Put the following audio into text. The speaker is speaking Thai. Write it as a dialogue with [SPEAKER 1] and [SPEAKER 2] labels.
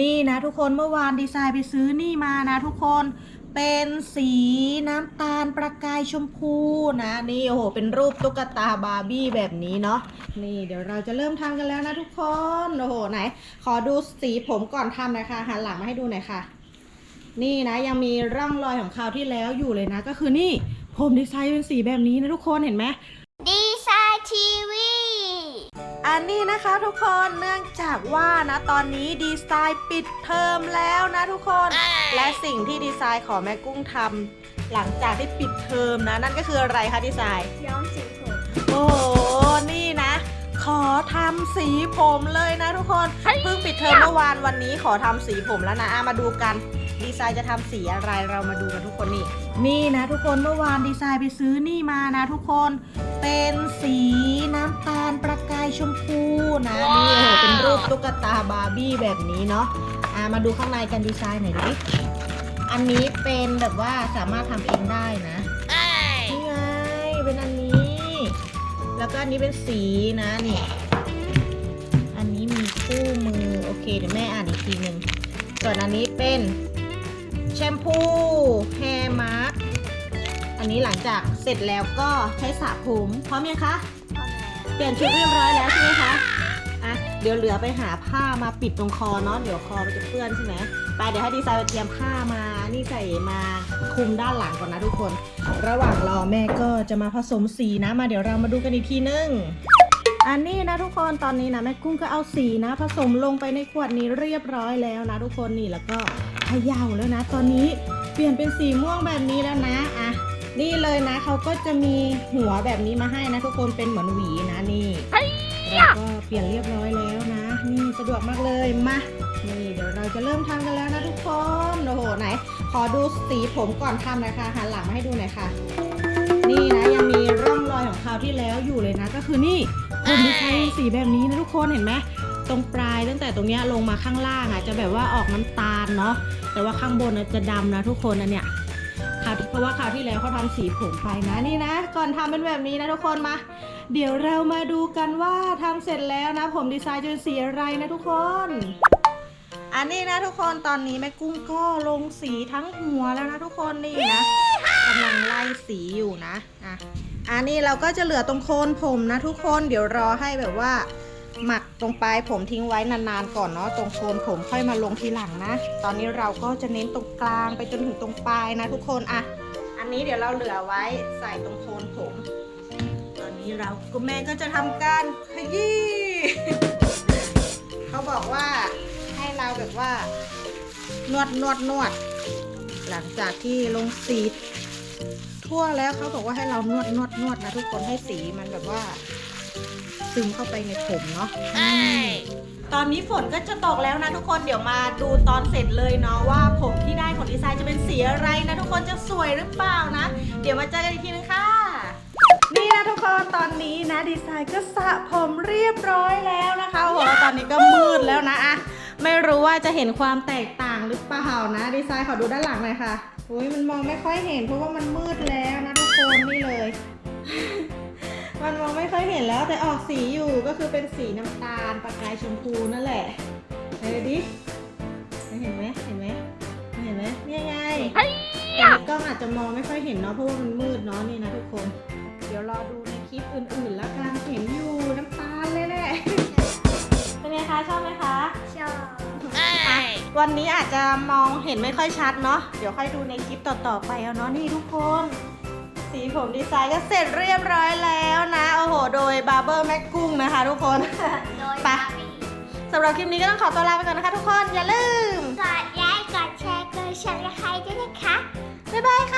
[SPEAKER 1] นี่นะทุกคนเมื่อวานดีไซน์ไปซื้อนี่มานะทุกคนเป็นสีน้ำตาลประกายชมพูนะนี่โอ้โหเป็นรูปตุ๊กตาบาร์บี้แบบนี้เนาะนี่เดี๋ยวเราจะเริ่มทำกันแล้วนะทุกคนโอ้โหไหน ขอดูสีผมก่อนทำหนะคะหันหลังมาให้ดูหน่อยค่ะ นี่นะยังมีร่องรอยของคราวที่แล้วอยู่เลยนะ ก็คือนี่ผมดีไซน์เป็นสีแบบนี้นะทุกคนเห็นไหม อันนี้นะคะทุกคนเนื่องจากว่านะตอนนี้ดีไซน์ปิดเทอมแล้วนะทุกคน และสิ่งที่ดีไซน์ของแม่กุ้งทำหลังจากที่ปิดเทอมนะ นั่นก็คืออะไรคะดีไซน์
[SPEAKER 2] ย้อมสีผม
[SPEAKER 1] โอ้โหนี่นะ ขอทำสีผมเลยนะทุกคนเพิ่งปิดเทอมเมื่อวานวันนี้ขอทำสีผมแล้วนะอะมาดูกัน ดีไซน์จะทำสีอะไรเรามาดูกันทุกคนนี่ นี่นะทุกคนเมื่อวานดีไซน์ไปซื้อนี่มานะทุกคน เป็นสีน้ำตาลประกายชมพูนะนี่โอ้โหเป็นรูปตุ๊กตาบาร์บี้แบบนี้เนาะอะมาดูข้างในกันดีไซน์หน่อยดิอันนี้เป็นแบบว่าสามารถทำเองได้นะนี่ไงเป็นอันนี้ แล้วก็อันนี้เป็นสีนะนี่อันนี้มีคู่มือโอเคเดี๋ยวแม่อ่านอีกทีหนึ่งส่วนอันนี้เป็น แชมพูแฮร์มาร์อันนี้หลังจากเสร็จแล้วก็ใช้สระผมพร้อมยังคะ เปลี่ยนชุดเรียบร้อยแล้วใช่ไหมคะอะเดี๋ยวเหลือไปหาผ้ามาปิดตรงคอเนาะเดี๋ยวคอมันจะเปื้อนใช่ไหมไปเดี๋ยวให้ดีไซน์ไปเตรียมผ้ามานี่ใส่มาคลุมด้านหลังก่อนนะทุกคน ระหว่างรอแม่ก็จะมาผสมสีนะมาเดี๋ยวเรามาดูกันอีกทีนึง อันนี้นะทุกคนตอนนี้นะแม่กุ้งก็เอาสีนะ ผสมลงไปในขวดนี้เรียบร้อยแล้วนะ ทุกคนนี่แล้วก็เขย่าแล้วนะ ตอนนี้เปลี่ยนเป็นสีม่วงแบบนี้แล้วนะอะนี่เลยนะเขาก็จะมีหัวแบบนี้มาให้นะ ทุกคนเป็นเหมือนหวีนะนี่แล้วก็เปลี่ยนเรียบร้อยแล้วนะ นี่สะดวกมากเลยมานี่เดี๋ยวเราจะเริ่มทำกันแล้วนะทุกคนโอ้โหไหน ขอดูสีผมก่อนทำหนะคะหันหลังมาให้ดูหน่อยค่ะ นี่นะยังมีร่ อยของคราวที่แล้วอยู่เลยนะ ก็คือนี่ผมดีไซน์เป็นสีแบบนี้นะทุกคนเห็นไหมตรงปลายตั้งแต่ตรงเนี้ยลงมาข้างล่างอะจะแบบว่าออกน้ำตาลเนาะแต่ว่าข้างบนจะดำนะทุกคนนะเนี่ยคราวเพราะว่าคราวที่แล้วเขาทำสีผมไปนะนี่นะ ก่อนทำเป็นแบบนี้นะทุกคนมา เดี๋ยวเรามาดูกันว่าทำเสร็จแล้วนะ ผมดีไซน์จนสีอะไรนะทุกคน อันนี้นะทุกคนตอนนี้แม่กุ้งก็ลงสีทั้งหัวแล้วนะทุกคนนี่นะ ลังไล่สีอยู่นะอะอันนี้เราก็จะเหลือตรงโคนผมนะทุกคนเดี๋ยวรอให้แบบว่า หมักตรงปลายผมทิ้งไว้นานๆก่อนเนาะตรงโคนผมค่อยมาลงทีหลังนะ ตอนนี้เราก็จะเน้นตรงกลางไปจนถึงตรงปลายนะทุกคนอะอันนี้เดี๋ยวเราเหลือไว้ใส่ตรงโคนผม ตอนนี้เราก็แม่ก็จะทำการขยี้เขาบอกว่าให้เราแบบว่านวดนวดนวด หลังจากที่ลงสี ทั่วแล้วเขาบอกว่าให้เรานวดนวดนวดนะทุกคนให้สีมันแบบว่า ซึมเข้าไปในผมเนาะตอนนี้ฝนก็จะตกแล้วนะทุกคนเดี๋ยวมาดูตอนเสร็จเลยเนาะว่าผมที่ได้ของดีไซน์จะเป็นสีอะไรนะทุกคนจะสวยหรือเปล่านะ เดี๋ยวมาเจอกันอีกทีนึงค่ะนี่นะทุกคนตอนนี้นะดีไซน์ก็สระผมเรียบร้อยแล้วนะคะโอ้โหตอนนี้ก็มืดแล้วนะอะไม่รู้ว่าจะเห็นความแตกต่าง หรือเปล่านะ ดีไซน์ขอดูด้านหลังหน่อยค่ะ อุ้ยมันมองไม่ค่อยเห็นเพราะว่ามันมืดแล้วนะทุกคนนี่เลย มันมองไม่ค่อยเห็นแล้วแต่ออกสีอยู่ก็คือเป็นสีน้ำตาลประกายชมพูนั่นแหละไหนดูดิเห็นไหมเห็นไหมเห็นไหมเนี่ยไงแต่ในกล้องอาจจะมองไม่ค่อยเห็นเนาะเพราะว่ามันมืดเนาะนี่นะทุกคน เดี๋ยวรอดูในคลิปอื่นๆ แล้วกันเห็นอยู่น้ำตาลเลยแหละเป็นไงคะชอบไหมคะ
[SPEAKER 2] ชอบ
[SPEAKER 1] วันนี้อาจจะมองเห็นไม่ค่อยชัดเนาะเดี๋ยวค่อยดูในคลิปต่อๆไปเอาเนาะนี่ทุกคน สีผมดีไซน์ก็เสร็จเรียบร้อยแล้วนะ โอ้โห โดยบาร์เบอร์แม็กกุ้งนะคะทุกคน
[SPEAKER 2] โดย
[SPEAKER 1] ไป
[SPEAKER 2] บาร์บี้
[SPEAKER 1] สำหรับคลิปนี้ก็ต้องขอตัวลาไปก่อนนะคะทุกคน อย่าลืม
[SPEAKER 2] กดไลค์กดแชร์กดซับสไครต์ด้วยนะคะ
[SPEAKER 1] บ๊ายบายค่ะ